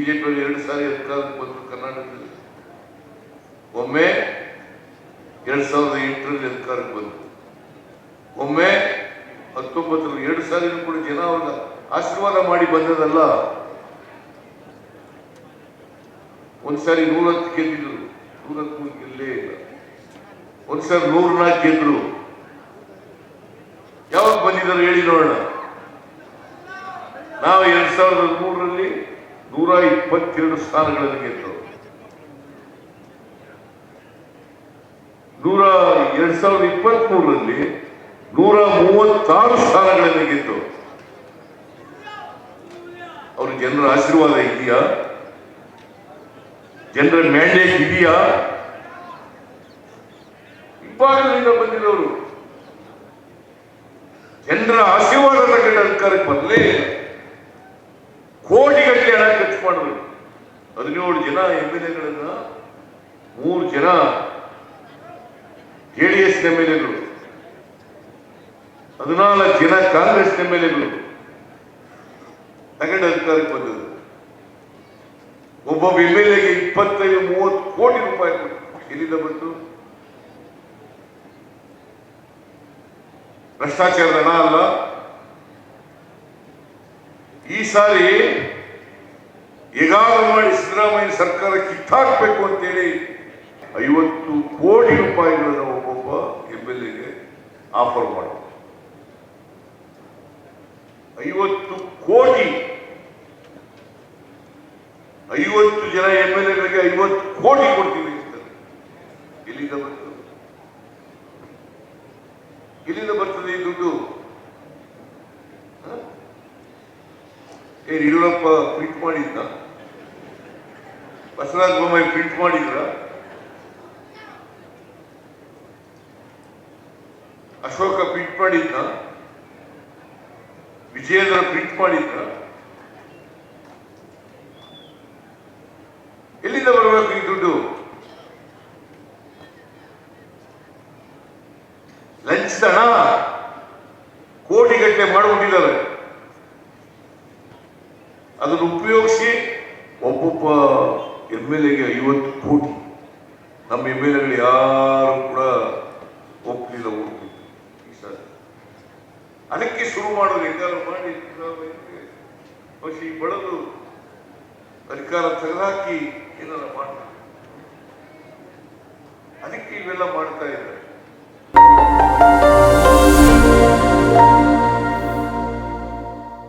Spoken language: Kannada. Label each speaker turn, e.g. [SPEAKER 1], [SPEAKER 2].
[SPEAKER 1] ಬಿಜೆಪಿಯಲ್ಲಿ ಎರಡು ಸಾರಿ ಅಧಿಕಾರಕ್ಕೆ ಬಂದರು ಕರ್ನಾಟಕದಲ್ಲಿ. ಒಮ್ಮೆ ಎರಡ್ ಸಾವಿರದ ಎಂಟರಲ್ಲಿ ಅಧಿಕಾರಕ್ಕೆ ಬಂದರು. ಒಮ್ಮೆ ಹತ್ತೊಂಬತ್ತರಲ್ಲಿ ಎರಡು ಸಾರಿ ಕೂಡ ಜನ ಅವ್ರನ್ನ ಆಶೀರ್ವಾದ ಮಾಡಿ ಬಂದದಲ್ಲ. ಒಂದ್ಸಾರಿ ನೂರತ್ತು ಗೆದ್ದಿದ್ರು. ನೂರತ್ತು ಗೆಲ್ಲೇ ಇಲ್ಲ. ಒಂದ್ಸಾರಿ ನೂರ ನಾಲ್ಕು ಗೆದ್ರು. ಯಾವಾಗ ಬಂದಿದ್ದಾರೆ ಹೇಳಿ ನೋಡೋಣ. ನಾವು ಎರಡ್ ಸಾವಿರದ ಮೂರರಲ್ಲಿ ನೂರ ಇಪ್ಪತ್ತೆರಡು ಸ್ಥಾನಗಳನ್ನು ಗೆದ್ದು. ನೂರ ಎರಡ್ ಸಾವಿರದ ಇಪ್ಪತ್ತ್ ಮೂರರಲ್ಲಿ ನೂರ ಮೂವತ್ತಾರು ಸ್ಥಾನಗಳನ್ನು ಗೆದ್ದು. ಅವರು ಜನರ ಆಶೀರ್ವಾದ ಇದೆಯಾ? ಜನರ ಮ್ಯಾಂಡೇಟ್ ಇದೆಯಾ? ಇಬ್ಬಾಗಲಿಂದ ಬಂದಿರೋರು. ಜನರ ಆಶೀರ್ವಾದ ತಗೊಂಡು ಅಧಿಕಾರಕ್ಕೆ ಬರಲೇ ಇಲ್ಲ ಕೋಟಿಗಟ್ಟಲೆ ಹಣ ಖರ್ಚು ಮಾಡಿದ್ರು ಹದಿನೇಳು ಜನ ಎಂ ಎಲ್ ಎಗಳನ್ನ, ಮೂರು ಜನ ಜೆಡಿಎಸ್ ಎಂ ಎಲ್ ಎಗಳು, ಹದಿನಾಲ್ಕು ಜನ ಕಾಂಗ್ರೆಸ್ ಎಂ ಎಲ್ ಎಗಳು ತಗೊಂಡು ಅಧಿಕಾರಕ್ಕೆ ಬಂದದ್ದು ಒಬ್ಬೊಬ್ಬ ಎಂ ಎಲ್ ಎಗೆ ಇಪ್ಪತ್ತೈದು, ಮೂವತ್ತು ಕೋಟಿ ರೂಪಾಯಿ ಎಲ್ಲಿಂದ ಬಂತು? ಭ್ರಷ್ಟಾಚಾರದ ಹಣ ಅಲ್ಲ. ಈ ಸಾರಿ ಹೇಗಾದ್ರೂ ಮಾಡಿ ಸಿದ್ದರಾಮಯ್ಯ ಸರ್ಕಾರ ಕಿತ್ತಾಕ್ಬೇಕು ಅಂತೇಳಿ ಐವತ್ತು ಕೋಟಿ ರೂಪಾಯಿಗಳನ್ನು ಒಬ್ಬೊಬ್ಬ ಎಂ ಎಲ್ ಎಗೆ ಆಫರ್ ಮಾಡ ಐವತ್ತು ಕೋಟಿ. ಐವತ್ತು ಜನ ಎಂ ಎಲ್ ಎಗಳಿಗೆ ಐವತ್ತು ಕೋಟಿ ಕೊಡ್ತೀವಿ ಎಲ್ಲಿಂದ ಬರ್ತದೆ? ಎಲ್ಲಿಂದ ಬರ್ತದೆ ಈ ದುಡ್ಡು? ಏನ್ ಯಡಿಯೂರಪ್ಪ ಟ್ವೀಟ್ ಮಾಡಿದ್ದ ಬಸವರಾಜ ಬೊಮ್ಮಾಯಿ ಪ್ರಿಂಟ್ ಮಾಡಿದ್ರ? ಅಶೋಕ ಪ್ರಿಂಟ್ ಮಾಡಿದ್ದ ವಿಜಯೇಂದ್ರ ಪ್ರಿಂಟ್ ಮಾಡಿದ್ದ ಎಲ್ಲಿಂದ ಬರಬೇಕು ಈ ದುಡ್ಡು? ಲಂಚದ ಹಣ ಕೋಟಿಗಟ್ಟಲೆ ಮಾಡಿಕೊಂಡಿದ್ದಾರೆ ಅದನ್ನು ಉಪಯೋಗಿಸಿ ಒಬ್ಬೊಬ್ಬ ಎಂ ಎಲ್ ಎಗೆ ಐವತ್ತು ಕೋಟಿ. ನಮ್ಮ ಎಂ ಎಲ್ ಎಗಳು ಯಾರು ಕೂಡ ಒಪ್ಪಲಿಲ್ಲ ಈ ಸಾರಿ ಅದಕ್ಕೆ ಶುರು ಮಾಡೋದು ಹೆಂಗಾರು ಮಾಡಿ ಪಶಿ ಬಡದು ಅಧಿಕಾರ ತೆಗೆದುಹಾಕಿ ಏನಾರ ಮಾಡ್ತಾರೆ. ಅದಕ್ಕೆ ಇವೆಲ್ಲ ಮಾಡ್ತಾ ಇದ್ದಾರೆ.